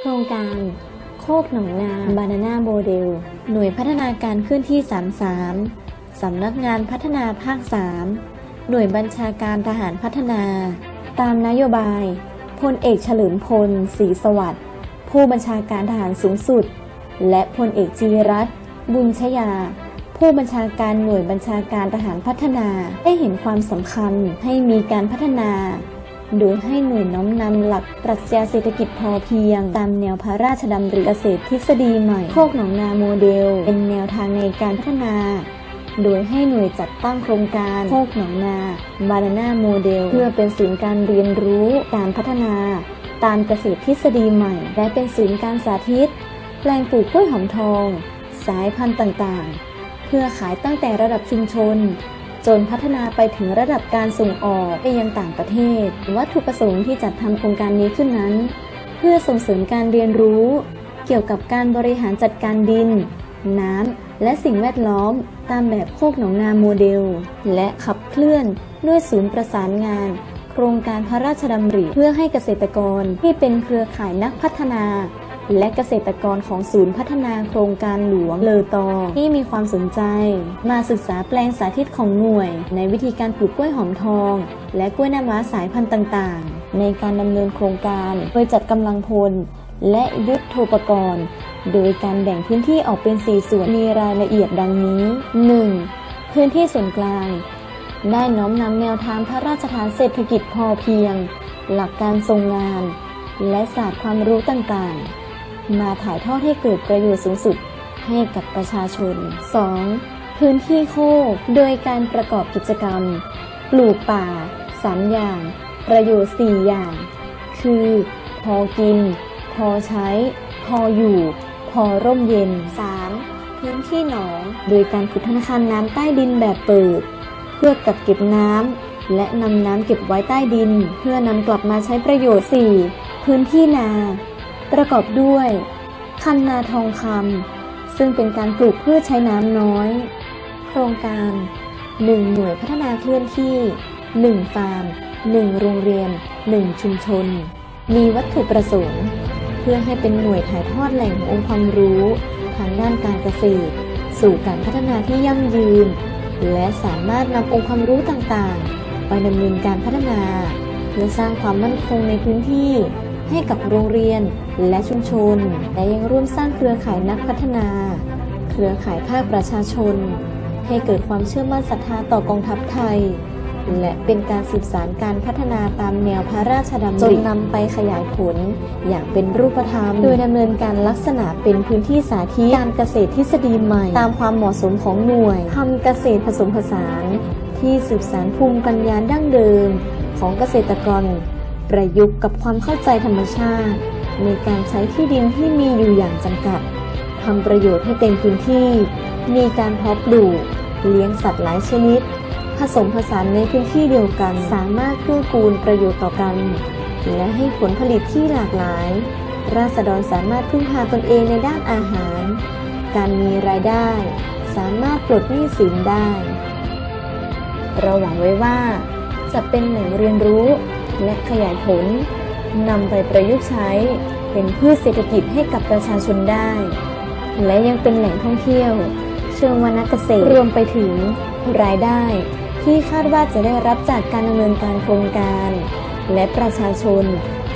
โครงการโคกหนองนาบานาน่าโมเดล หน่วยพัฒนาการเคลื่อนที่ 33 สำนักงานพัฒนาภาค 3 หน่วยบัญชาการทหารพัฒนา ตามนโยบายพลเอกเฉลิมพลศรีสวัสดิ์ผู้บัญชาการทหารสูงสุด และพลเอกจีรัตบุญชยา ผู้บัญชาการหน่วยบัญชาการทหารพัฒนาได้เห็นความสำคัญให้มีการพัฒนา โดยให้หน่วยน้อมนำหลักปรัชญาเศรษฐกิจพอเพียง ตามแนวพระราชดำริเกษตรทฤษฎีใหม่โคกหนองนาโมเดล เป็นแนวทางในการพัฒนา โดยให้หน่วยจัดตั้งโครงการโคกหนองนาบานาน่าโมเดล เพื่อเป็นศูนย์การเรียนรู้การพัฒนา ตามเกษตรทฤษฎีใหม่ และเป็นศูนย์การสาธิต แปลงปลูกกล้วยหอมทอง สายพันธุ์ต่างๆ เพื่อขายตั้งแต่ระดับชุมชน จนพัฒนาไปถึงระดับการส่งออกไปยังต่างประเทศ วัตถุประสงค์ที่จัดทำโครงการนี้ขึ้นนั้น เพื่อส่งเสริมการเรียนรู้ เกี่ยวกับการบริหารจัดการดิน น้ำและสิ่งแวดล้อม ตามแบบโคกหนองนาโมเดล และขับเคลื่อนด้วยศูนย์ประสานงาน โครงการพระราชดำริเพื่อให้เกษตรกรที่เป็นเครือข่ายนักพัฒนา และเกษตรกรของศูนย์พัฒนาโครงการหลวงเลอตอที่มีความสนใจ มาศึกษาแปลงสาธิตของหน่วย ในวิธีการปลูกกล้วยหอมทอง และกล้วยน้ำว้าสายพันธุ์ต่างๆ ในการดำเนินโครงการโดยจัดกำลังพล และยุทธโภปกรณ์ โดยการแบ่งพื้นที่ออกเป็น 4 ส่วนมีรายละเอียดดังนี้ 1. พื้นที่ส่วนกลาง ได้น้อมนำแนวทางพระราชทานเศรษฐกิจพอเพียง หลักการทรงงาน และศาสตร์ความรู้ต่างๆ มาถ่ายทอดให้เกิดประโยชน์สูงสุดให้กับประชาชน 2. พื้นที่โคกโดยการประกอบกิจกรรม ปลูกป่า 3 อย่าง ประโยชน์ 4 อย่าง คือ พอกิน พอใช้ พออยู่ พอร่มเย็น 3. พื้นที่หนอง โดยการขุดธนาคารน้ำใต้ดินแบบเปิด เพื่อกักเก็บน้ำและนำน้ำเก็บไว้ใต้ดิน เพื่อนำกลับมาใช้ประโยชน์ 4. พื้นที่นา ประกอบด้วย คันนาทองคำซึ่งเป็นการปลูกพืชใช้น้ำน้อย โครงการ 1 หน่วยพัฒนาเคลื่อนที่ 1 ฟาร์ม 1 โรงเรียน 1 ชุมชน มีวัตถุประสงค์ เพื่อให้เป็นหน่วยถ่ายทอดแหล่งองค์ความรู้ ทางด้านการเกษตร สู่การพัฒนาที่ยั่งยืน และสามารถนำองค์ความรู้ต่างๆ ไปดำเนินการพัฒนา เพื่อสร้างความมั่นคงในพื้นที่ ให้กับโรงเรียนและชุมชน และยังร่วมสร้างเครือข่ายนักพัฒนา เครือข่ายภาคประชาชน ให้เกิดความเชื่อมั่นศรัทธาต่อกองทัพไทย และเป็นการสืบสารการพัฒนาตามแนวพระราชดำริจนนำไปขยายผล อย่างเป็นรูปธรรม โดยดำเนินการลักษณะเป็นพื้นที่สาธิตการเกษตรทฤษฎีใหม่ ตามความเหมาะสมของหน่วยทำเกษตรผสมผสาน ที่สืบสารภูมิปัญญาดั้งเดิมของเกษตรกร ประยุกต์กับความเข้าใจธรรมชาติ ในการใช้ที่ดินที่มีอยู่อย่างจำกัดทำประโยชน์ให้เต็มพื้นที่ มีการเพาะปลูก เลี้ยงสัตว์หลายชนิด ผสมผสานในพื้นที่เดียวกัน สามารถเกื้อกูลประโยชน์ต่อกัน และให้ผลผลิตที่หลากหลาย ราษฎรสามารถพึ่งพาตนเองในด้านอาหาร การมีรายได้ สามารถปลดหนี้สินได้ เราหวังไว้ว่าจะเป็นแหล่งเรียนรู้ และขยายผลนำไปประยุกต์ใช้เป็นพืชเศรษฐกิจให้กับประชาชนได้ และยังเป็นแหล่งท่องเที่ยว เชิงวรรณเกษตรรวมไปถึงรายได้ ที่คาดว่าจะได้รับจากการดำเนินการโครงการ และประชาชน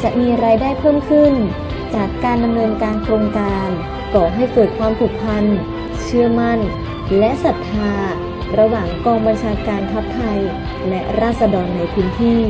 จะมีรายได้เพิ่มขึ้น จากการดำเนินการโครงการก่อให้เกิดความผูกพันเชื่อมั่น และศรัทธา ระหว่างกองบัญชาการทัพไทย และราษฎรในพื้นที่